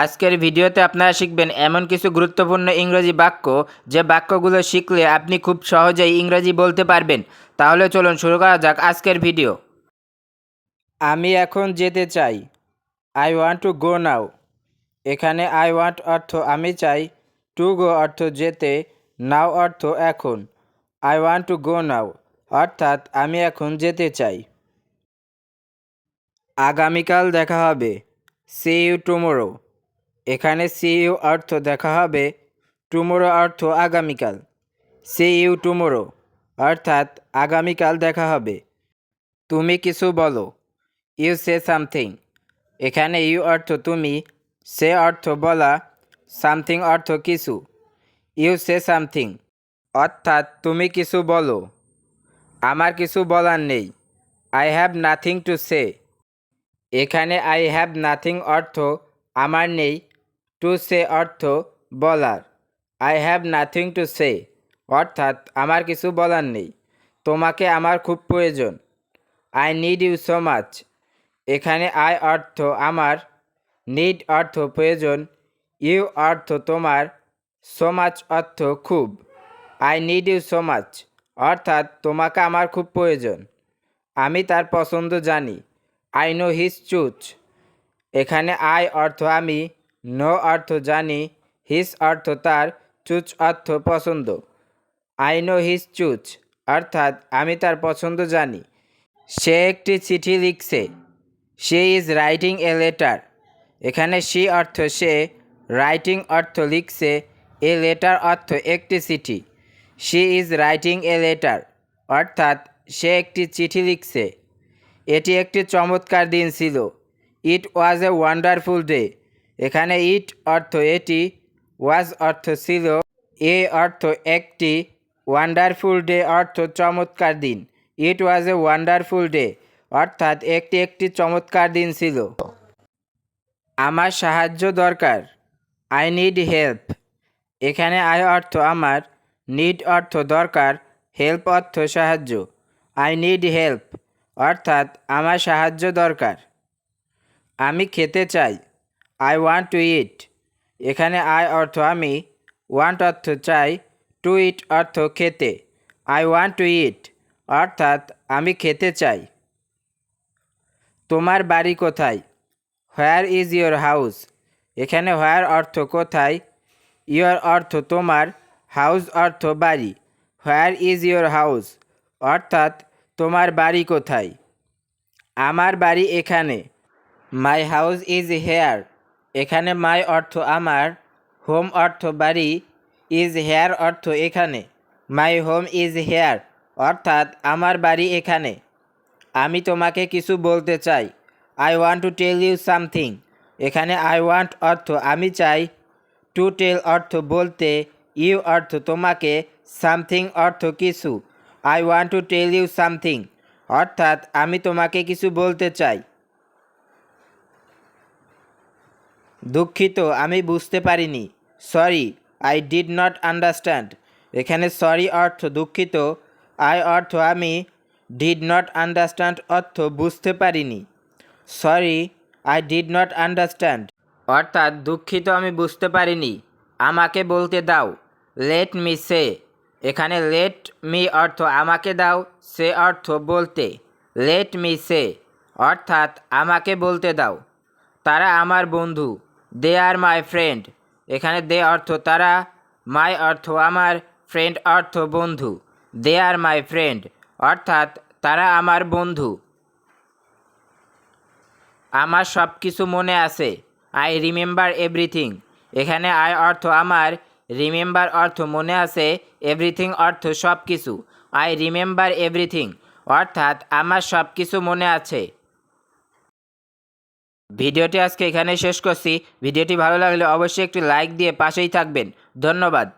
আজকের ভিডিওতে আপনারা শিখবেন এমন কিছু গুরুত্বপূর্ণ ইংরেজি বাক্য যে বাক্যগুলো শিখলে আপনি খুব সহজেই ইংরেজি বলতে পারবেন। তাহলে চলুন শুরু করা যাক আজকের ভিডিও। আমি এখন যেতে চাই। I want to go now এখানে আই ওয়ান্ট অর্থ আমি চাই। টু গো অর্থ যেতে। নাও অর্থ এখন। I want to go now অর্থাৎ আমি এখন যেতে চাই। আগামীকাল দেখা হবে। সি ইউ টুমোরো এখানে সি ইউ অর্থ দেখা হবে, টুমোরো অর্থ আগামীকাল। সি ইউ টুমোরো, অর্থাৎ আগামীকাল দেখা হবে। তুমি কিছু বলো। You say something. এখানে ইউ অর্থ তুমি, সে অর্থ বলা, সামথিং অর্থ কিছু। You say something. অর্থাৎ তুমি কিছু বলো। আমার কিছু বলার নেই। I have nothing to say. এখানে আই হ্যাভ নাথিং অর্থ আমার নেই টু সে অর্থ বলার। I have nothing to say অর্থাৎ আমার কিছু বলার নেই। তোমাকে আমার খুব প্রয়োজন। I need you so much এখানে আই অর্থ আমার। নিড অর্থ প্রয়োজন। ইউ অর্থ তোমার। সো মাচ অর্থ খুব। I need you so much অর্থাৎ তোমাকে আমার খুব প্রয়োজন। আমি তার পছন্দ জানি। আই নো হিজ চুচ এখানে আই অর্থ আমি। নো অর্থ জানি, হিস অর্থ তার, চুচ অর্থ পছন্দ। আই নো হিস চুচ, অর্থাৎ আমি তার পছন্দ জানি। সে একটি চিঠি লিখছে, she is writing a letter. এখানে সি অর্থ সে, রাইটিং অর্থ লিখছে, এ লেটার অর্থ একটি চিঠি। She is writing a letter, অর্থাৎ সে একটি চিঠি লিখছে। এটি একটি চমৎকার দিন ছিল। It was a wonderful day. এখানে ইট অর্থ এটি, ওয়াজ অর্থ ছিল, এ অর্থ একটি, ওয়ান্ডারফুল ডে অর্থ চমৎকার দিন, ইট ওয়াজ এ ওয়ান্ডারফুল ডে, অর্থাৎ একটি একটি চমৎকার দিন ছিল। আমার সাহায্য দরকার আই নিড হেল্প এখানে আই অর্থ আমার নিড অর্থ দরকার হেল্প অর্থ সাহায্য আই নিড হেল্প অর্থাৎ আমার সাহায্য দরকার। আমি খেতে চাই আই ওয়ান্ট টু ইট এখানে আই অর্থ আমি ওয়ান্ট অর্থ চাই টু ইট অর্থ খেতে। আই ওয়ান্ট টু ইট অর্থাৎ আমি খেতে চাই। তোমার বাড়ি কোথায়? হোয়ার ইজ ইয়োর হাউস এখানে হোয়ার অর্থ কোথায়? ইয়োর অর্থ তোমার হাউস অর্থ বাড়ি। হোয়ার ইজ ইয়োর হাউস অর্থাৎ তোমার বাড়ি কোথায়? আমার বাড়ি এখানে। মাই হাউস ইজ হেয়ার এখানে মাই অর্থ আমার হোম অর্থ বাড়ি ইজ হেয়ার অর্থ এখানে মাই হোম ইজ হেয়ার অর্থাৎ আমার বাড়ি এখানে। আমি তোমাকে কিছু বলতে চাই। I want to tell you something এখানে আই ওয়ান্ট অর্থ আমি চাই। টু টেল অর্থ বলতে ইউ অর্থ তোমাকে সামথিং অর্থ কিছু। I want to tell you something অর্থাৎ আমি তোমাকে কিছু বলতে চাই। দুঃখিত, আমি বুঝতে পারিনি। Sorry I did not understand এখানে সরি অর্থ দুঃখিত আই অর্থ আমি ডিড নট আন্ডারস্ট্যান্ড অর্থ বুঝতে পারিনি। Sorry I did not understand অর্থাৎ দুঃখিত, আমি বুঝতে পারিনি। আমাকে বলতে দাও লেট মি সে এখানে লেট মি অর্থ আমাকে দাও, সে অর্থ বলতে। লেট মি সে অর্থাৎ আমাকে বলতে দাও। তারা আমার বন্ধু। দে আর মাই ফ্রেন্ড এখানে দে অর্থ তারা মাই অর্থ আমার ফ্রেন্ড অর্থ বন্ধু। দে আর মাই ফ্রেন্ড অর্থাৎ তারা আমার বন্ধু। আমার সব কিছু মনে আছে। আই রিমেম্বার এভরিথিং এখানে আই অর্থ আমার রিমেম্বার অর্থ মনে আছে এভরিথিং অর্থ সব কিছু আই রিমেম্বার এভরিথিং অর্থাৎ আমার সব কিছু মনে আছে। ভিডিওটি আজকে এখানে শেষ করছি। ভিডিওটি ভালো লাগলে অবশ্যই একটি লাইক দিয়ে পাশেই থাকবেন। ধন্যবাদ।